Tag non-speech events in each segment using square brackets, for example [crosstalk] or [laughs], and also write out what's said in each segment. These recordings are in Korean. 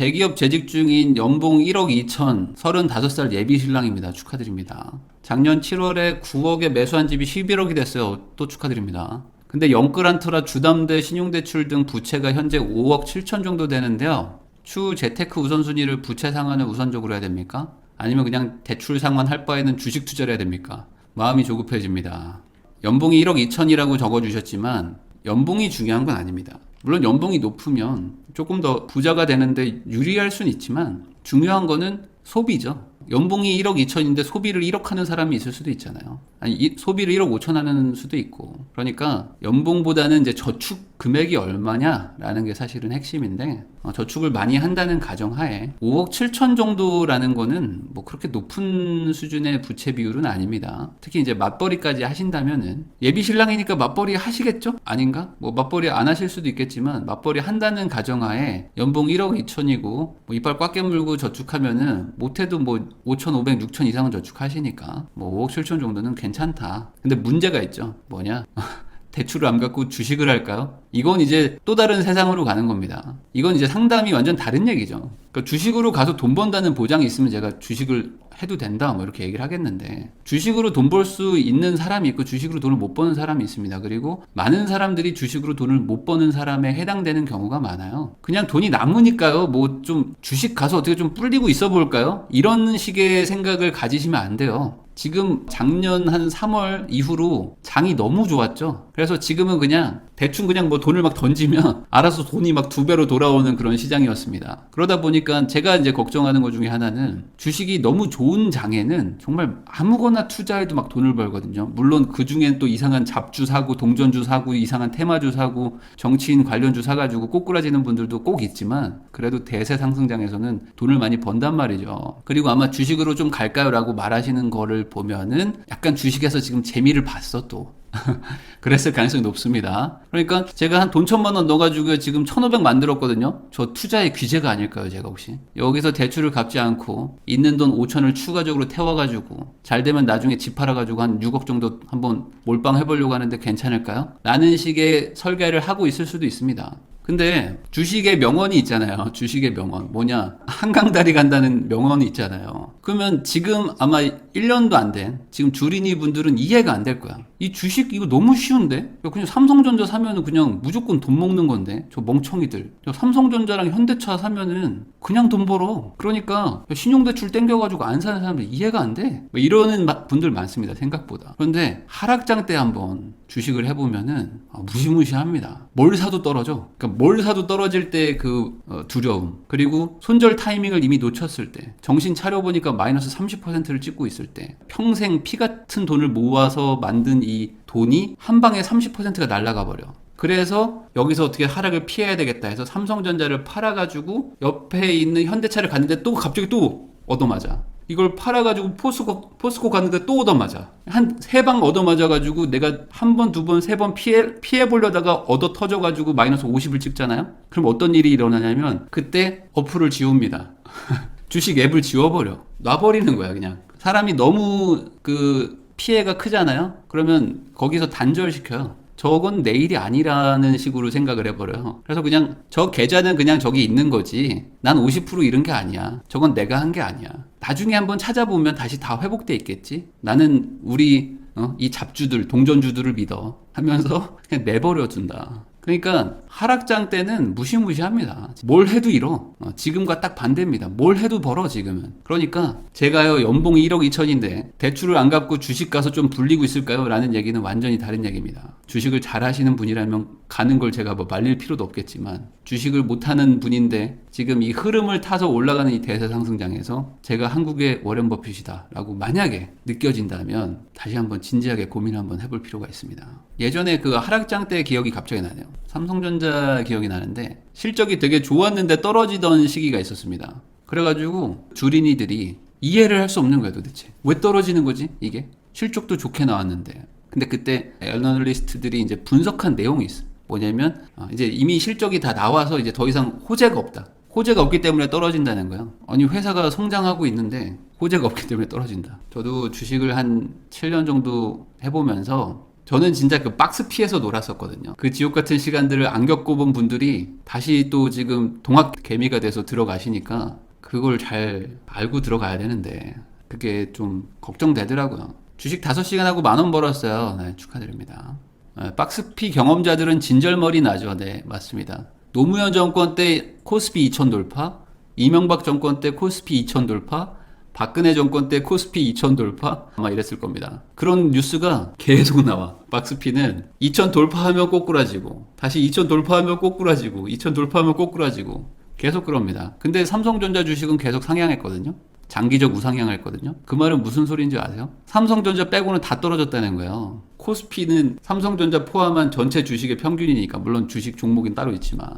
대기업 재직 중인 연봉 1억 2천 35살 예비 신랑입니다. 축하드립니다. 작년 7월에 9억에 매수한 집이 11억이 됐어요. 또 축하드립니다. 근데 영끌한트라 주담대 신용대출 등 부채가 현재 5억 7천 정도 되는데요. 추후 재테크 우선순위를 부채 상환을 우선적으로 해야 됩니까? 아니면 그냥 대출 상환할 바에는 주식 투자를 해야 됩니까? 마음이 조급해집니다. 연봉이 1억 2천이라고 적어주셨지만 연봉이 중요한 건 아닙니다. 물론 연봉이 높으면 조금 더 부자가 되는데 유리할 수는 있지만 중요한 거는 소비죠. 연봉이 1억 2천인데 소비를 1억 하는 사람이 있을 수도 있잖아요. 아니, 이, 소비를 1억 5천 하는 수도 있고. 그러니까 연봉보다는 이제 저축 금액이 얼마냐라는 게 사실은 핵심인데, 어, 저축을 많이 한다는 가정하에 5억 7천 정도라는 거는 뭐 그렇게 높은 수준의 부채 비율은 아닙니다. 특히 이제 맞벌이까지 하신다면은 예비 신랑이니까 맞벌이 하시겠죠? 아닌가? 뭐 맞벌이 안 하실 수도 있겠지만 맞벌이 한다는 가정하에 연봉 1억 2천이고 뭐 이빨 꽉 깨물고 저축하면은 못해도 뭐 5,500, 6천 이상은 저축하시니까 뭐 5억 7천 정도는 괜찮 다. 근데 문제가 있죠. 뭐냐? [laughs] 대출을 안 갖고 주식을 할까요? 이건 이제 또 다른 세상으로 가는 겁니다. 이건 이제 상담이 완전 다른 얘기죠. 그러니까 주식으로 가서 돈 번다는 보장이 있으면 제가 주식을 해도 된다 뭐 이렇게 얘기를 하겠는데 주식으로 돈 벌 수 있는 사람이 있고 주식으로 돈을 못 버는 사람이 있습니다. 그리고 많은 사람들이 주식으로 돈을 못 버는 사람에 해당되는 경우가 많아요. 그냥 돈이 남으니까요. 뭐 좀 주식 가서 어떻게 좀 불리고 있어 볼까요? 이런 식의 생각을 가지시면 안 돼요. 지금 작년 한 3월 이후로 장이 너무 좋았죠. 그래서 지금은 그냥 대충 그냥 뭐 돈을 막 던지면 [laughs] 알아서 돈이 막 두 배로 돌아오는 그런 시장이었습니다. 그러다 보니까 제가 이제 걱정하는 것 중에 하나는 주식이 너무 좋은 장에는 정말 아무거나 투자해도 막 돈을 벌거든요. 물론 그 중엔 또 이상한 잡주 사고 동전주 사고 이상한 테마주 사고 정치인 관련주 사가지고 꼬꾸라지는 분들도 꼭 있지만 그래도 대세 상승장에서는 돈을 많이 번단 말이죠. 그리고 아마 주식으로 좀 갈까요라고 말하시는 거를 보면은 약간 주식에서 지금 재미를 봤어 또. [laughs] 그랬을 가능성이 높습니다. 그러니까 제가 한 돈 천만 원 넣어가지고 지금 천오백 만들었거든요. 저 투자의 귀재가 아닐까요, 제가 혹시? 여기서 대출을 갚지 않고 있는 돈 오천을 추가적으로 태워가지고 잘 되면 나중에 집 팔아가지고 한 6억 정도 한번 몰빵 해보려고 하는데 괜찮을까요? 라는 식의 설계를 하고 있을 수도 있습니다. 근데 주식의 명언이 있잖아요. 주식의 명언. 뭐냐? 한강다리 간다는 명언이 있잖아요. 그러면 지금 아마 1년도 안 된 지금 주린이 분들은 이해가 안 될 거야. 이 주식 이거 너무 쉬운데? 그냥 삼성전자 사면은 그냥 무조건 돈 먹는 건데. 저 멍청이들. 저 삼성전자랑 현대차 사면은 그냥 돈 벌어. 그러니까 신용대출 땡겨가지고 안 사는 사람들 이해가 안 돼. 뭐 이러는 마- 분들 많습니다. 생각보다. 그런데 하락장 때 한번 주식을 해보면은 아, 무시무시합니다. 뭘 사도 떨어져. 그러니까 뭘 사도 떨어질 때 그 두려움. 그리고 손절 타이밍을 이미 놓쳤을 때. 정신 차려보니까 마이너스 30%를 찍고 있을 때. 평생 피 같은 돈을 모아서 만든 이 돈이 한 방에 30%가 날아가 버려. 그래서 여기서 어떻게 하락을 피해야 되겠다 해서 삼성전자를 팔아가지고 옆에 있는 현대차를 갔는데 또 갑자기 또 얻어맞아. 이걸 팔아가지고 포스코, 포스코 갔는데 또 얻어맞아. 한 세 방 얻어맞아가지고 내가 한 번, 두 번, 세 번 피해, 피해보려다가 얻어 터져가지고 마이너스 50을 찍잖아요? 그럼 어떤 일이 일어나냐면 그때 어플을 지웁니다. [laughs] 주식 앱을 지워버려. 놔버리는 거야, 그냥. 사람이 너무 그 피해가 크잖아요? 그러면 거기서 단절시켜요. 저건 내 일이 아니라는 식으로 생각을 해버려요. 그래서 그냥 저 계좌는 그냥 저기 있는 거지. 난 50% 잃은 게 아니야. 저건 내가 한 게 아니야. 나중에 한번 찾아보면 다시 다 회복돼 있겠지. 나는 우리 어? 이 잡주들, 동전주들을 믿어. 하면서 그냥 내버려 둔다. 그러니까 하락장 때는 무시무시합니다. 뭘 해도 잃어. 어, 지금과 딱 반대입니다. 뭘 해도 벌어 지금은. 그러니까 제가요 연봉이 1억 2천인데 대출을 안 갚고 주식 가서 좀 불리고 있을까요? 라는 얘기는 완전히 다른 얘기입니다. 주식을 잘 하시는 분이라면 가는 걸 제가 뭐 말릴 필요도 없겠지만 주식을 못하는 분인데 지금 이 흐름을 타서 올라가는 이 대세 상승장에서 제가 한국의 워렌 버핏이다라고 만약에 느껴진다면 다시 한번 진지하게 고민 한번 해볼 필요가 있습니다. 예전에 그 하락장 때 기억이 갑자기 나네요. 삼성전자 기억이 나는데 실적이 되게 좋았는데 떨어지던 시기가 있었습니다. 그래가지고 주린이들이 이해를 할 수 없는 거야 도대체 왜 떨어지는 거지 이게 실적도 좋게 나왔는데 근데 그때 애널리스트들이 이제 분석한 내용이 있어 뭐냐면 어, 이제 이미 실적이 다 나와서 이제 더 이상 호재가 없다 호재가 없기 때문에 떨어진다는 거예요 아니 회사가 성장하고 있는데 호재가 없기 때문에 떨어진다 저도 주식을 한 7년 정도 해보면서 저는 진짜 그 박스 피해서 놀았었거든요. 그 지옥 같은 시간들을 안 겪어본 분들이 다시 또 지금 동학 개미가 돼서 들어가시니까 그걸 잘 알고 들어가야 되는데 그게 좀 걱정되더라고요. 주식 5시간 하고 만 원 벌었어요. 네, 축하드립니다. 네, 박스피 경험자들은 진절머리 나죠. 네, 맞습니다. 노무현 정권 때 코스피 2000 돌파, 이명박 정권 때 코스피 2000 돌파, 박근혜 정권 때 코스피 2000 돌파 아마 이랬을 겁니다. 그런 뉴스가 계속 나와. 박스피는 2000 돌파하면 꼬꾸라지고 다시 2000 돌파하면 꼬꾸라지고 2000 돌파하면 꼬꾸라지고 계속 그럽니다. 근데 삼성전자 주식은 계속 상향했거든요. 장기적 우상향했거든요. 그 말은 무슨 소리인지 아세요? 삼성전자 빼고는 다 떨어졌다는 거예요. 코스피는 삼성전자 포함한 전체 주식의 평균이니까 물론 주식 종목은 따로 있지만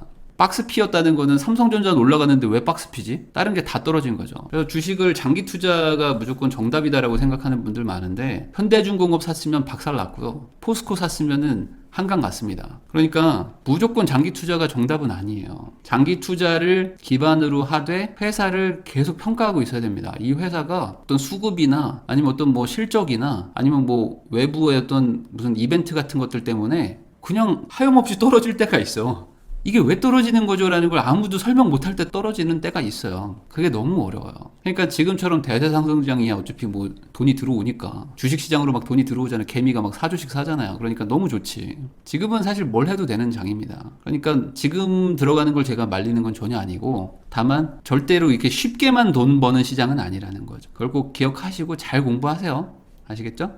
박스 피였다는 거는 삼성전자는 올라가는데 왜 박스 피지? 다른 게 다 떨어진 거죠. 그래서 주식을 장기 투자가 무조건 정답이다라고 생각하는 분들 많은데 현대중공업 샀으면 박살 났고요. 포스코 샀으면은 한강 갔습니다. 그러니까 무조건 장기 투자가 정답은 아니에요. 장기 투자를 기반으로 하되 회사를 계속 평가하고 있어야 됩니다. 이 회사가 어떤 수급이나 아니면 어떤 뭐 실적이나 아니면 뭐 외부의 어떤 무슨 이벤트 같은 것들 때문에 그냥 하염없이 떨어질 때가 있어. 이게 왜 떨어지는 거죠라는 걸 아무도 설명 못할 때 떨어지는 때가 있어요. 그게 너무 어려워요. 그러니까 지금처럼 대세 상승장이야 어차피 뭐 돈이 들어오니까 주식시장으로 막 돈이 들어오잖아요. 개미가 막 사주씩 사잖아요. 그러니까 너무 좋지. 지금은 사실 뭘 해도 되는 장입니다. 그러니까 지금 들어가는 걸 제가 말리는 건 전혀 아니고 다만 절대로 이렇게 쉽게만 돈 버는 시장은 아니라는 거죠. 그걸 꼭 기억하시고 잘 공부하세요. 아시겠죠?